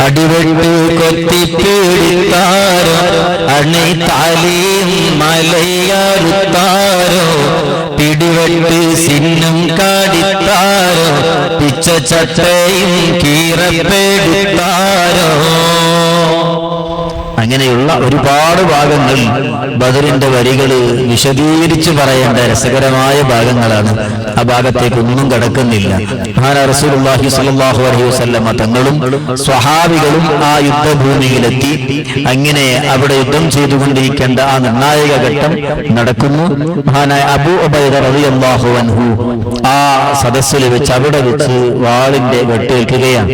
അടിവെട്ട് കൊത്തിപ്പീടിത്താരോ അണിത്താലിയും മലയാറുത്താരോ പിടിവെട്ട് സിന്നും കാടിത്താരോ പിച്ച ചട്ടയും കീറപ്പെടുത്താരോ അങ്ങനെയുള്ള ഒരുപാട് ഭാഗങ്ങൾ ബദറിന്റെ വരികൾ വിശദീകരിച്ച് പറയേണ്ട രസകരമായ ഭാഗങ്ങളാണ്. ആ ഭാഗത്തേക്ക് ഒന്നും കടക്കുന്നില്ല റസൂലുള്ളാഹി സ്വല്ലല്ലാഹു അലൈഹി തങ്ങളും സ്വഹാബികളും ആ യുദ്ധഭൂമിയിലെത്തി. അങ്ങനെ അവിടെ യുദ്ധം ചെയ്തുകൊണ്ടിരിക്കേണ്ട ആ നിർണായക ഘട്ടം നടക്കുന്നു. മഹാനായ അബൂ ഉബൈദ റളിയല്ലാഹു അൻഹു ആ സദസ്സിൽ വെച്ച് അവിടെ വെച്ച് വാളിന്റെ വെട്ടേൽക്കുകയാണ്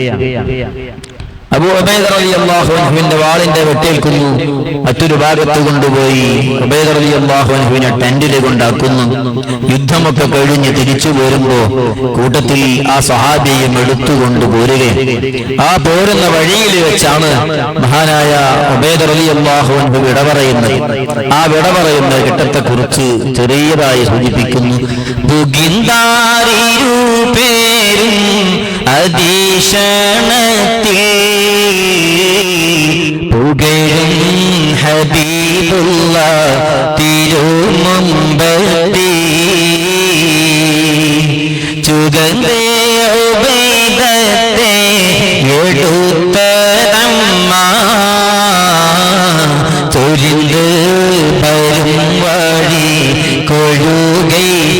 അബൂ ഉബൈദ റളിയല്ലാഹു അൻഹുവിന്റെ വാളിന്റെ വെട്ടേൽക്കുന്നു മറ്റൊരു ഭാഗത്ത് കൊണ്ടുപോയി അൻഹുവിനെ ടെന്റിൽ കൊണ്ടാക്കുന്നു. യുദ്ധമൊക്കെ കഴിഞ്ഞ് തിരിച്ചു പോരുമ്പോ കൂട്ടത്തിൽ ആ സഹാബിയും എടുത്തുകൊണ്ട് പോരുകയും ആ പോരുന്ന വഴിയിൽ വെച്ചാണ് മഹാനായ അൻഹു വിട പറയുന്നത്. ആ വിട പറയുന്ന ഘട്ടത്തെ കുറിച്ച് ചെറിയതായി സൂചിപ്പിക്കുന്നു. പേരും തിരുമുമ്പത്തി ചുഗന്ധേ ഉപേദത്തെ എടുത്തതമ്മ തൊഴിൽ പരും വഴി കൊഴുകൈതമ്മ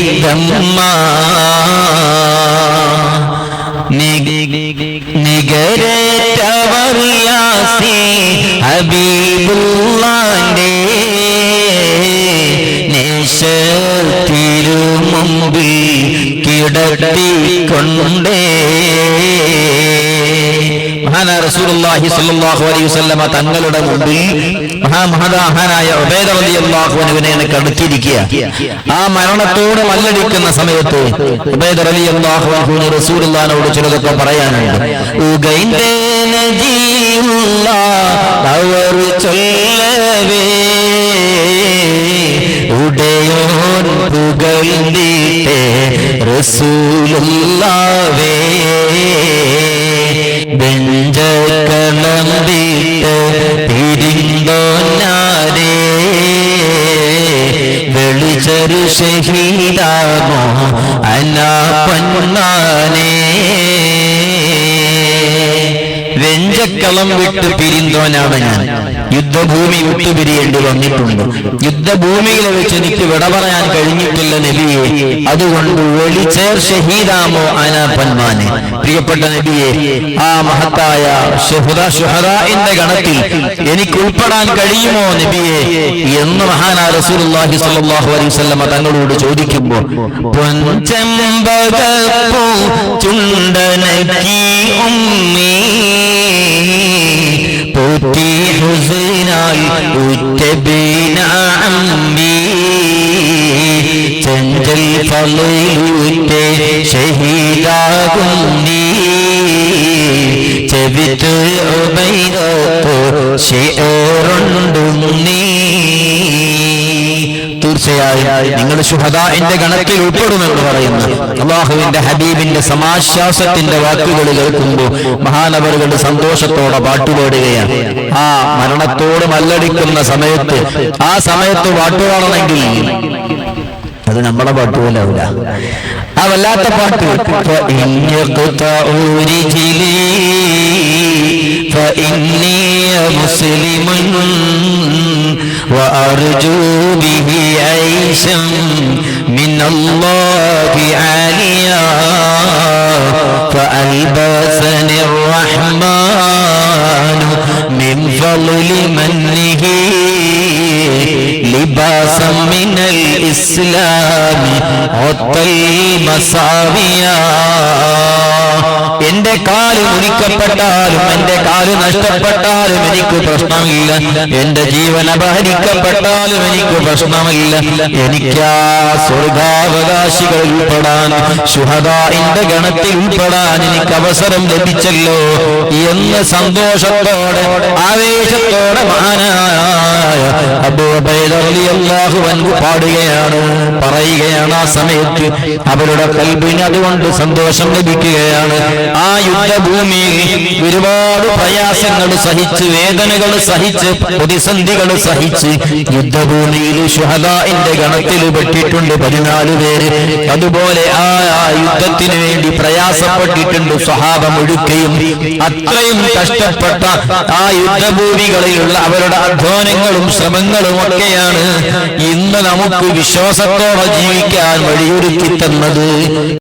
നികരറ്റവറിയാസി ഹബീബുള്ളാന്റെ മഹാന റസൂലുള്ളാഹി സ്വല്ലല്ലാഹു അലൈഹി വസല്ലമ തങ്ങളുടെ മുമ്പിൽ മഹാമഹദാഹനായ ഉബൈദ റളിയല്ലാഹു ആ മരണത്തോട് മല്ലടിക്കുന്ന സമയത്ത് ഉബൈദ റളിയല്ലാഹു ചിലതൊക്കെ പറയാനുണ്ട്. ഉഗൈന്റെ ചൊല്ലവേ ഉടയോൻ റസൂലുള്ളാവേ ബെഞ്ചകളമ്പിട്ട് തിരിന്തോന്നാരേ വെളിച്ചൊരു ഷഹീദാമോ അനാ പൊന്നാനേ. വെഞ്ചക്കളം വിട്ട് പിരിന്തോനാണ് ഞാൻ. യുദ്ധഭൂമി വിട്ടുപിരിയേണ്ടി വന്നിട്ടുണ്ട്. യുദ്ധഭൂമിയിൽ വെച്ച് എനിക്ക് വിട പറയാൻ കഴിഞ്ഞിട്ടില്ല നബിയെ. അതുകൊണ്ട് ഒളിച്ചേർ ഷഹീദാമോ അനാപന്മാനെ പ്രിയപ്പെട്ട നബിയെ ആ മഹത്തായ ഷഹുദ ഷുഹദാന്റെ ഗണത്തിൽ എനിക്ക് ഉൾപ്പെടാൻ കഴിയുമോ നബിയെ? എന്ന് മഹാനാ റസൂലുള്ളാഹി സ്വല്ലല്ലാഹു അലൈഹി വസല്ലമ തങ്ങളോട് ചോദിക്കുമ്പോൾ പൊൻചമ്പകപ്പൂ ചുണ്ടനക്കി ഉമ്മീ ഫലൂറ്റെ ഷഹീദാകും നീ ചെവിത്ത് ഉബൈദത്ത് ഷിയറുണ്ടും നീ തീർച്ചയായും നിങ്ങൾ ശുഹദാന്റെ ഗണത്തിൽ ഉൾപ്പെടുമെന്ന് പറയുന്നു. അള്ളാഹുവിന്റെ ഹബീബിന്റെ സമാശ്വാസത്തിന്റെ വാക്കുകൾ കേൾക്കുമ്പോൾ മഹാനവറുകൾ സന്തോഷത്തോടെ പാട്ടുപാടുകയാണ്. ആ മരണത്തോട് മല്ലടിക്കുന്ന സമയത്ത് ആ സമയത്ത് പാട്ടുപാടണമെങ്കിൽ അത് നമ്മളെ പാട്ട് പോലെ ആവില്ല ആ വല്ലാത്ത പാട്ട് فإن يقطعوا رجلي فإني مسلم وأرجو به عيشا من الله عاليا فألبسني کئی مساویاں۔ കാൽ മുറിക്കപ്പെട്ടാലും എന്റെ കാൽ നഷ്ടപ്പെട്ടാലും എനിക്ക് പ്രശ്നമില്ല. എന്റെ ജീവൻ അപഹരിക്കപ്പെട്ടാലും എനിക്ക് പ്രശ്നമില്ല. എനിക്കാ സ്വർഗാവകാശികൾ ഉൾപ്പെടാൻ ശുഹദാന്റെ ഗണത്തിൽ ഉൾപ്പെടാൻ എനിക്ക് അവസരം ലഭിച്ചല്ലോ. എന്ന് സന്തോഷത്തോടെ ആവേശത്തോടെ മഹാനായ അബൂബൈദാഹു പാടുകയാണ് പറയുകയാണ് ആ സമയത്ത് അവരുടെ കൽബിന് അതുകൊണ്ട് സന്തോഷം ലഭിക്കുകയാണ്. ആ യുദ്ധഭൂമിയിൽ ഒരുപാട് പ്രയാസങ്ങൾ സഹിച്ച് വേദനകൾ സഹിച്ച് പ്രതിസന്ധികൾ സഹിച്ച് യുദ്ധഭൂമിയിൽ ഷുഹദാന്റെ ഗണത്തിൽ പെട്ടിട്ടുണ്ട് പതിനാല് പേര്. അതുപോലെ ആ യുദ്ധത്തിന് വേണ്ടി പ്രയാസപ്പെട്ടിട്ടുണ്ട് സ്വഹാബ ഒഴുക്കുകയും അത്രയും കഷ്ടപ്പെട്ട ആ യുദ്ധഭൂമികളിലുള്ള അവരുടെ അധ്വാനങ്ങളും ശ്രമങ്ങളും ഒക്കെയാണ് ഇന്ന് നമുക്ക് വിശ്വാസത്തോടെ ജീവിക്കാൻ വഴിയൊരുക്കി തന്നത്.